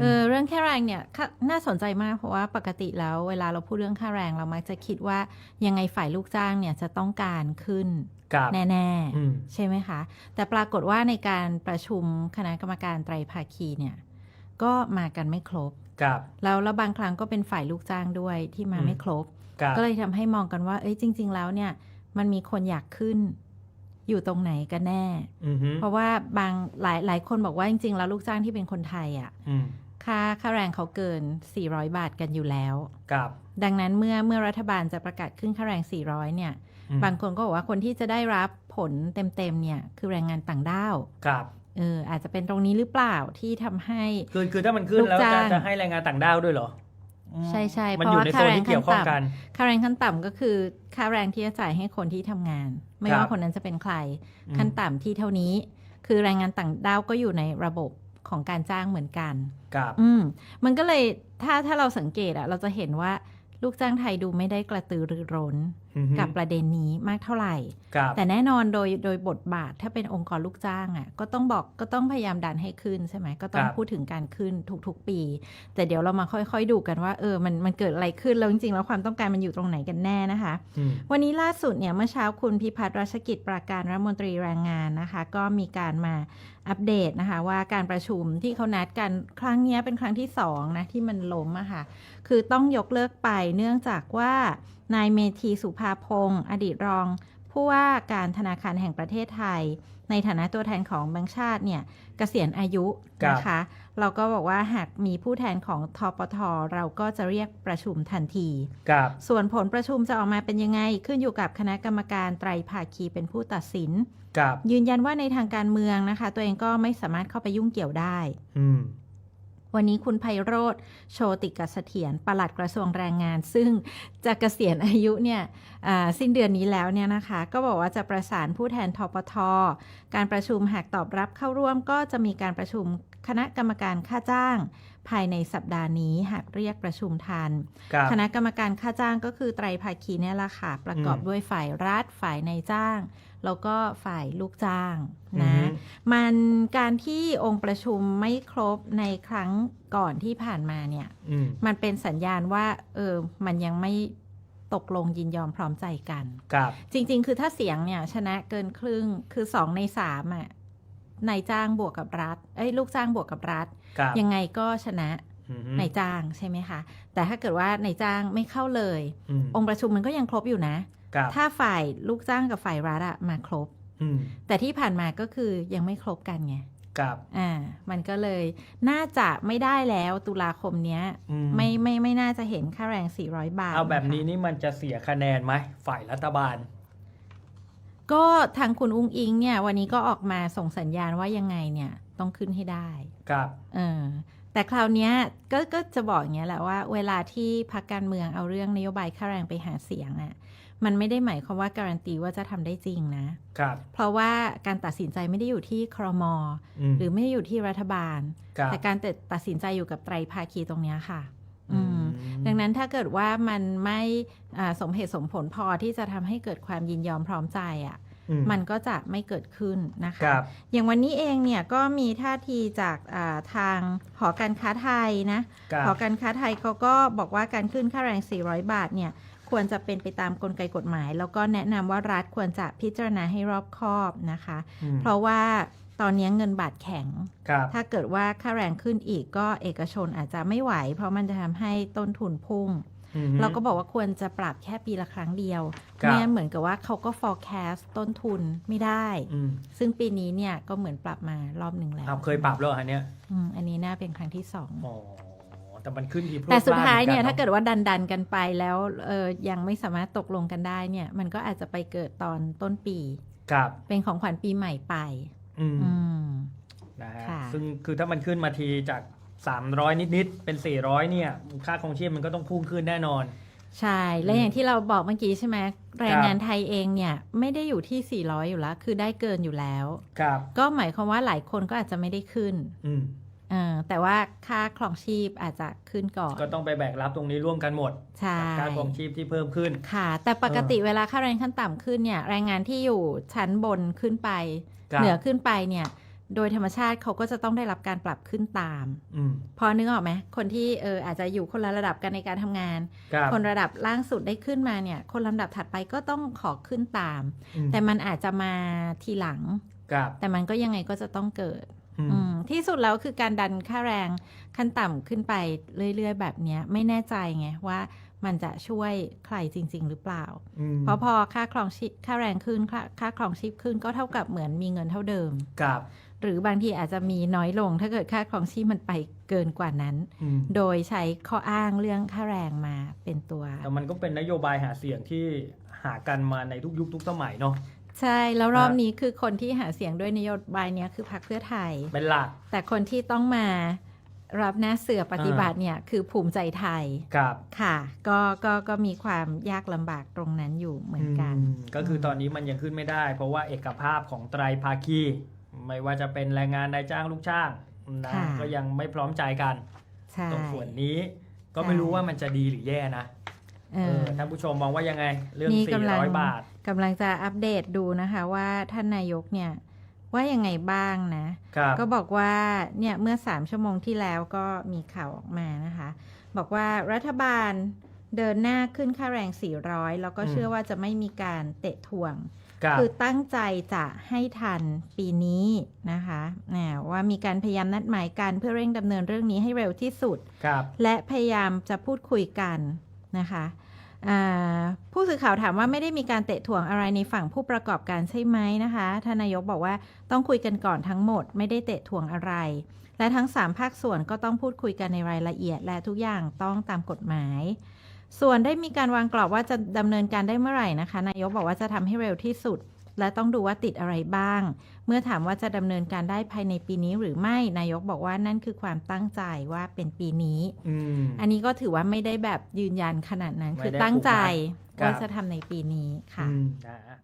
เออเรื่องค่าแรงเนี่ยค่าน่าสนใจมากเพราะว่าปกติแล้วเวลาเราพูดเรื่องค่าแรงเรามักจะคิดว่ายังไงฝ่ายลูกจ้างเนี่ยจะต้องการขึ้นกับแน่อืมๆใช่ไหมคะ แต่ปรากฏว่าในการประชุมคณะกรรมการไตรภาคีเนี่ยก็มากันไม่ครบกับแล้วแล้วบางครั้งก็เป็นฝ่ายลูกจ้างด้วยที่มาอืมไม่ครบกับก็เลยทำให้มองกันว่า เอ้ยจริง ๆ แล้วเนี่ยมันมีคนอยากขึ้นอยู่ตรงไหนกันแน่อือฮึเพราะว่าบางหลายหลายคนบอกว่าจริง ๆ แล้วลูกจ้างที่เป็นคนไทยอะ่ะอืม ค่าค่าแรงเขาเกิน 400 บาทกันอยู่แล้วกับ ดังนั้นเมื่อเมื่อรัฐบาลจะประกาศขึ้นค่าแรง 400 เนี่ย อืม บางคนก็บอกว่าคนที่จะได้รับผลเต็มๆเนี่ยคือแรงงานต่างด้าวกับ เอออาจจะเป็นตรงนี้หรือเปล่าที่ทำให้ คือคือถ้ามันขึ้นลูกแล้วจ้าจะงจะให้แรงงานต่างด้าวด้วยเหรออืมใช่ใช่มันเพอราะยู่ว่าในค่าโซนแรงที่เกี่ยวข้องกัน ค่าแรงขั้นต่ำก็คือค่าแรงที่จะจ่ายให้คนที่ทำงาน ไม่ครับว่าคนนั้นจะเป็นใครอืมขั้นต่ำที่เท่านี้ คือแรงงานต่างด้าวก็อยู่ในระบบ ของการจ้างเหมือนกันกับอืมมันก็เลยถ้าถ้าเราสังเกตอะเราจะเห็นว่าลูกจ้างไทยดูไม่ได้กระตือรือร้นอือฮึ กับประเด็นนี้มากเท่าไหร่กับแต่แน่นอนโดยโดยบทบาทถ้าเป็นองค์กรลูกจ้างอะ่ะก็ต้องบอกก็ต้องพยายามดันให้ขึ้นใช่ไหมก็ต้องพูดถึงการขึ้นทุกๆปี แต่เดี๋ยวเรามาค่อยๆดูกันว่าเออมันมันเกิดอะไรขึ้นแล้วจริงๆ แล้วความต้องการมันอยู่ตรงไหนกันแน่นะคะอืมวันนี้ล่าสุดเนี่ยเมื่อเช้าคุณพิพัฒน์รัชกิจประการรัฐมนตรีแรงงานนะคะ ก็มีการมาอัปเดตนะคะว่าการประชุมที่เขานัดกันครั้งเนี้ยเป็นครั้งที่สองนะที่มันล้มอะค่ะคือต้องยกเลิกไปเนื่องจากว่านายเมธีสุภาพงศ์อดีตรอง ผู้ว่าการธนาคารแห่งประเทศไทย ในฐานะตัวแทนของแบงก์ชาติเนี่ยเกษียณอายุนะคะ เราก็บอกว่าหากมีผู้แทนของทปทเราก็จะเรียกประชุมทันทีกับส่วนผลประชุมจะออกมาเป็นยังไง ขึ้นอยู่กับคณะกรรมการไตรภาคีเป็นผู้ตัดสินกับยืนยันว่าในทางการเมืองนะคะ ตัวเองก็ไม่สามารถเข้าไปยุ่งเกี่ยวได้อืม วันนี้คุณไพโรธโชติกเสถียรปลัดกระทรวงแรงงาน ซึ่งจะเกษียณอายุเนี่ยสิ้นเดือนนี้แล้วเนี่ยนะคะ ก็บอกว่าจะประสานผู้แทนทปท การประชุมหากตอบรับเข้าร่วมก็จะมีการประชุมคณะกรรมการค่าจ้าง ภายในสัปดาห์นี้หากเรียกประชุมทันกับคณะกรรมการค่าจ้างก็คือไตรภาคีเนี่ยแหละค่ะ ประกอบอืมด้วยฝ่ายรัฐฝ่ายนายจ้าง แล้วก็ฝ่ายลูกจ้างอืนะมมันการที่องค์ประชุมไม่ครบในครั้งก่อนที่ผ่านมาเนี่ยอืมมันเป็นสัญญาณว่าเออมันยังไม่ตกลงยินยอมพร้อมใจกันกับ จริง ๆ คือถ้าเสียงเนี่ยชนะเกินครึ่งคือสองในสามอะ นายจ้างบวกกับรัฐเอ้ยลูกจ้างบวกกับรัฐกับยังไงก็ชนะอืมนายจ้างใช่ไหมคะ แต่ถ้าเกิดว่านายจ้างไม่เข้าเลย อืมองค์ประชุมมันก็ยังครบอยู่นะกับถ้าฝ่ายลูกจ้างกับฝ่ายรัฐอะมาครบ อืมแต่ที่ผ่านมาก็คือยังไม่ครบกันไงกับอ่า มันก็เลยน่าจะไม่ได้แล้วตุลาคมเนี้ย อืไม่ไม่ไม่น่าจะเห็นค่าแรง 400 บาทเอาแบบะคะนี้นี่มันจะเสียคะแนนไหมฝ่ายรัฐบาล ก็ทางคุณอุ้งอิงเนี่ย วันนี้ก็ออกมาส่งสัญญาณว่ายังไงเนี่ยต้องขึ้นให้ได้กับเออแต่คราวเนี้ยก็ก็จะบอกอย่างเงี้ยแหละว่าเวลาที่พรรคการเมืองเอาเรื่องนโยบายค่าแรงไปหาเสียงอะ่ะมันไม่ได้หมายความว่าการันตีว่าจะทำได้จริงนะกับเพราะว่าการตัดสินใจไม่ได้อยู่ที่ครมอืมหรือไม่ได้อยู่ที่รัฐบาลกับแต่การตัดสินใจอยู่กับไตรภาคีตรงเนี้ยค่ะอืมอืม ดังนั้นถ้าเกิดว่ามันไม่อ่าสมเหตุสมผลพอที่จะทำให้เกิดความยินยอมพร้อมใจอะ่ะอืมันก็จะไม่เกิดขึ้นนะคะกับอย่างวันนี้เองเนี่ยก็มีท่าทีจากอ่าทางหอการค้าไทยนะกับหอการค้าไทยเขาก็บอกว่าการขึ้นค่าแรง 400 บาทเนี่ยควรจะเป็นไปตามกลไกกฎหมาย แล้วก็แนะนำว่ารัฐควรจะพิจารณาให้รอบคอบนะคะอืมเพราะว่า ตอนนี้เงินบาทแข็งกับถ้าเกิดว่าค่าแรงขึ้นอีกก็เอกชนอาจจะไม่ไหว เพราะมันจะทำให้ต้นทุนพุ่งอืมเราก็บอกว่าควรจะปรับแค่ปีละครั้งเดียวครับเนี่ยเหมือนกับว่าเขาก็ forecast ต้นทุนไม่ได้อืมซึ่งปีนี้เนี่ยก็เหมือนปรับมารอบหนึ่งแล้วเอาเคยปรับแล้วเหรอฮะเนี่ยอืมอันนี้น่าเป็นครั้งที่สองอ๋อแต่มันขึ้นทีพรวแต่สุดพลท้ายเนี่ยหมือถ้าเกิดว่าดันดันๆกันไปแล้วเออยังไม่สามารถตกลงกันได้เนี่ย มันก็อาจจะไปเกิดตอนต้นปีกับเป็นของขวัญปีใหม่ไปอืมอืม นะฮะค่ะซึ่งคือถ้ามันขึ้นมาทีจาก 300 นิด ๆ เป็น 400 เนี่ย ค่าครองชีพมันก็ต้องพุ่งขึ้นแน่นอน ใช่ และอืมอย่างที่เราบอกเมื่อกี้ใช่ไหมแรงงานไทยเองเนี่ย ไม่ได้อยู่ที่ 400 อยู่แล้ว คือได้เกินอยู่แล้วกับ ก็หมายความว่าหลายคนก็อาจจะไม่ได้ขึ้น อืม เออแต่ว่าค่าครองชีพอาจจะขึ้นก่อน ก็ต้องไปแบกรับตรงนี้ร่วมกันหมดใช่กับค่าครองชีพที่เพิ่มขึ้น ค่ะ แต่ปกติเวลาค่าแรงขั้นต่ำขึ้นเนี่ยแรงงานที่อยู่ชั้นบนขึ้นไปครับเหนือขึ้นไปเนี่ยโดยธรรมชาติเขาก็จะต้องได้รับการปรับขึ้นตามอืมพอนึกออกไหมคนที่เอออาจจะอยู่คนละระดับกันในการทำงานครับคนระดับล่างสุดได้ขึ้นมาเนี่ย คนลำดับถัดไปก็ต้องขอขึ้นตามอืมแต่มันอาจจะมาทีหลังครับแต่มันก็ยังไงก็จะต้องเกิดอืมอืม ที่สุดแล้วคือการดันค่าแรงขั้นต่ำขึ้นไปเรื่อย ๆ แบบเนี้ยไม่แน่ใจไงว่ามันจะช่วยใครจริง ๆ หรือเปล่าอืมเพราะพอค่าครองชีพค่าแรงขึ้นค่าค่าครองชีพขึ้นก็เท่ากับเหมือนมีเงินเท่าเดิมครับหรือบางทีอาจจะมีน้อยลง ถ้าเกิดค่าครองชีพมันไปเกินกว่านั้นอืมโดยใช้ข้ออ้างเรื่องค่าแรงมาเป็นตัว แต่มันก็เป็นนโยบายหาเสียงที่หากันมาในทุกยุคทุกสมัยเนาะ ใช่ แล้วรอบครับนี้คือคนที่หาเสียงด้วยนโยบายเนี้ยคือพรรคเพื่อไทย เป็นหลัก แต่คนที่ต้องมารับหน้าเสือปฏิบัติเนี่ยคือภูมิใจไทย ครับ ค่ะ ก็ก็ก็มีความยากลำบากตรงนั้นอยู่เหมือนกันอืมก็คือตอนนี้มันยังขึ้นไม่ได้ เพราะว่าเอกภาพของไตรภาคี ไม่ว่าจะเป็นแรงงานนายจ้างลูกจ้างนะค่ะก็ยังไม่พร้อมใจกันใช่ตรงส่วนนี้ก็ใช่ไม่รู้ว่ามันจะดีหรือแย่นะ เอเอออท่านผู้ชมมองว่ายังไง เรื่อง นี่กำลัง400 บาท กำลังจะอัปเดตดูนะคะว่าท่านนายกเนี่ยว่ายังไงบ้างนะ ครับ ก็บอกว่าเนี่ยเมื่อ 3 ชั่วโมงที่แล้วก็มีข่าวออกมานะคะ บอกว่ารัฐบาลเดินหน้าขึ้นค่าแรง 400 แล้วก็เชื่อว่าจะไม่มีการเตะถ่วง ครับ คือตั้งใจจะให้ทันปีนี้นะคะนะว่ามีการพยายามนัดหมายกันเพื่อเร่งดำเนินเรื่องนี้ให้เร็วที่สุด ครับ และพยายามจะพูดคุยกัน นะคะผู้สื่อข่าวถามว่าไม่ได้มีการเตะถ่วงอะไรในฝั่งผู้ประกอบการใช่ไหมนะคะทานายกบอกว่าต้องคุยกันก่อนทั้งหมด ไม่ได้เตะถ่วงอะไร และทั้ง 3 ภาคส่วนก็ต้องพูดคุยกันในรายละเอียด และทุกอย่างต้องตามกฎหมาย ส่วนได้มีการวางกรอบว่าจะดำเนินการได้เมื่อไหร่นะคะ นายกบอกว่าจะทำให้เร็วที่สุด และต้องดูว่าติดอะไรบ้าง เมื่อถามว่าจะดำเนินการได้ภายในปีนี้หรือไม่นายกบอกว่านั่นคือความตั้งใจว่าเป็นปีนี้อืมอันนี้ก็ถือว่าไม่ได้แบบยืนยันขนาดนั้นไม่คือได้ตั้งใจผูกมัดครับว่าจะทำในปีนี้ค่ะอืมนะฮะ